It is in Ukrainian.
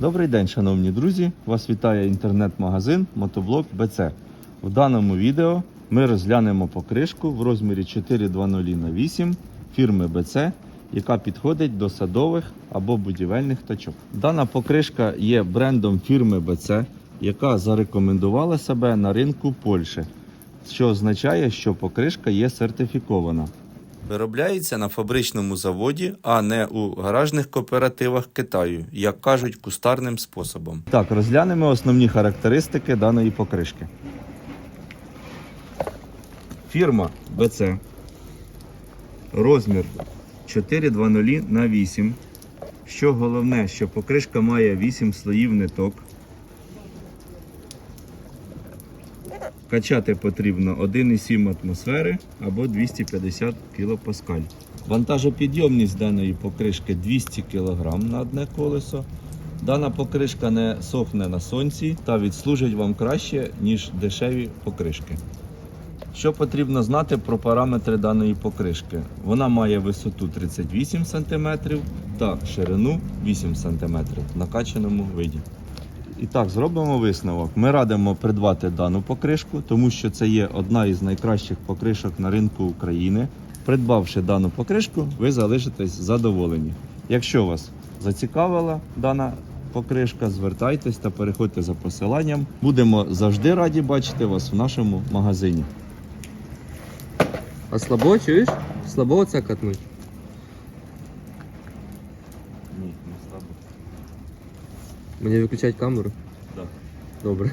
Добрий день, шановні друзі! Вас вітає інтернет-магазин Мотоблок БЦ. В даному відео ми розглянемо покришку в розмірі 420 на 8 фірми БЦ, яка підходить до садових або будівельних тачок. Дана покришка є брендом фірми БЦ, яка зарекомендувала себе на ринку Польщі, що означає, що покришка є сертифікована. Виробляється на фабричному заводі, а не у гаражних кооперативах Китаю, як кажуть, кустарним способом. Так, розглянемо основні характеристики даної покришки. Фірма BC. Розмір 420 на 8. Що головне, що покришка має 8 слоїв ниток. Качати потрібно 1,7 атмосфери або 250 кПа. Вантажопідйомність даної покришки 200 кг на одне колесо. Дана покришка не сохне на сонці та відслужить вам краще, ніж дешеві покришки. Що потрібно знати про параметри даної покришки? Вона має висоту 38 см та ширину 8 см в накачаному виді. І так, зробимо висновок. Ми радимо придбати дану покришку, тому що це є одна із найкращих покришок на ринку України. Придбавши дану покришку, ви залишитесь задоволені. Якщо вас зацікавила дана покришка, звертайтесь та переходьте за посиланням. Будемо завжди раді бачити вас в нашому магазині. А слабо чуєш? Слабо оце катнуть. Ні, не слабо. Мені виключать камеру? Так. Добре.